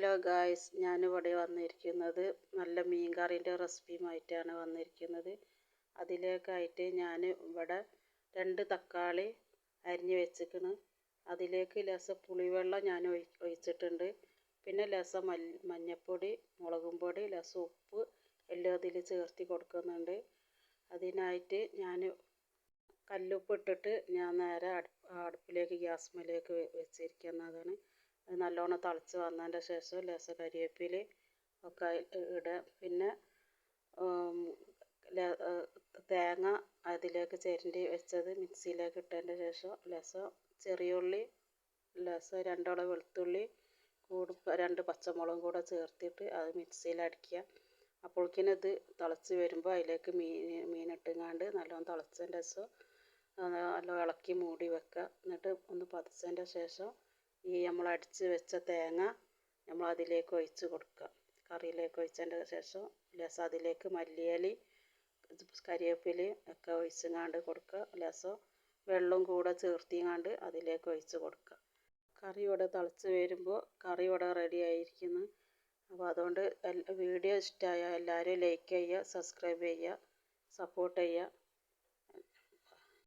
Hello guys ഞാനിവിടെ വന്നിരിക്കുന്നത് നല്ല മീൻ കറീന്റെ റെസിപ്പിയുമായിട്ടാണ് വന്നിരിക്കുന്നത്. അതിലേക്കായിട്ട് ഞാൻ ഇവിടെ രണ്ട് തക്കാളി അരിഞ്ഞ് വെച്ചിരിക്കുന്നു അതിലേക്ക് ലേശം പുളിവെള്ളം ഞാൻ ഒഴിച്ചിട്ടുണ്ട്. പിന്നെ ലേശം മല്ലി മഞ്ഞൾപ്പൊടി മുളകും പൊടി ലേശം ഉപ്പ് എല്ലാം അതിൽ ചേർത്ത് കൊടുക്കുന്നുണ്ട്. അതിനായിട്ട് ഞാൻ കല്ലുപ്പ് ഇട്ടിട്ട് ഞാൻ നേരെ അടുപ്പിലേക്ക് ഗ്യാസ് മേലേക്ക് വെച്ചിരിക്കുന്നതാണ്. നല്ലോണം തിളച്ച് വന്നതിന്റെ ശേഷം ലേശം കരിവേപ്പില ഒക്കെ ഇടുക പിന്നെ തേങ്ങ അതിലേക്ക് ചിരണ്ടി വെച്ചത് മിക്സിയിലേക്ക് ഇട്ടതിന്റെ ശേഷം ലേശം ചെറിയ ഉള്ളി ലേശം രണ്ടോളം വെളുത്തുള്ളി കൂടി രണ്ട് പച്ചമുളകും കൂടെ ചേർത്തിട്ട് അത് മിക്സിയിൽ അടിക്കുക. അപ്പോഴേക്കിനും ഇത് തിളച്ച് വരുമ്പോൾ അതിലേക്ക് മീൻ മീനിട്ടുങ്ങാണ്ട് നല്ലോണം തിളച്ചതിന്റെ ശേഷം നല്ലോണം ഇളക്കി മൂടി വെക്കുക. എന്നിട്ട് ഒന്ന് പതച്ചതിന്റെ ശേഷം ഈ നമ്മൾ അടിച്ച് വെച്ച തേങ്ങ നമ്മൾ അതിലേക്ക് ഒഴിച്ച് കൊടുക്കുക. കറിയിലേക്ക് ഒഴിച്ചതിന്റെ ശേഷം ലേശം അതിലേക്ക് മല്ലിയിലയും കരിവേപ്പിലയും ഒക്കെ ഒഴിച്ചങ്ങാണ്ട് കൊടുക്കുക. ലേശം വെള്ളവും കൂടെ ചേർത്തിങ്ങാണ്ട് അതിലേക്ക് ഒഴിച്ച് കൊടുക്കുക. കറി ഇവിടെ തിളച്ച് വരുമ്പോൾ കറി ഇവിടെ റെഡി ആയിരിക്കുന്നു. അപ്പോൾ അതുകൊണ്ട് വീഡിയോ ഇഷ്ടമായ എല്ലാവരും ലൈക്ക് ചെയ്യുക സബ്സ്ക്രൈബ് ചെയ്യുക സപ്പോർട്ട് ചെയ്യുക.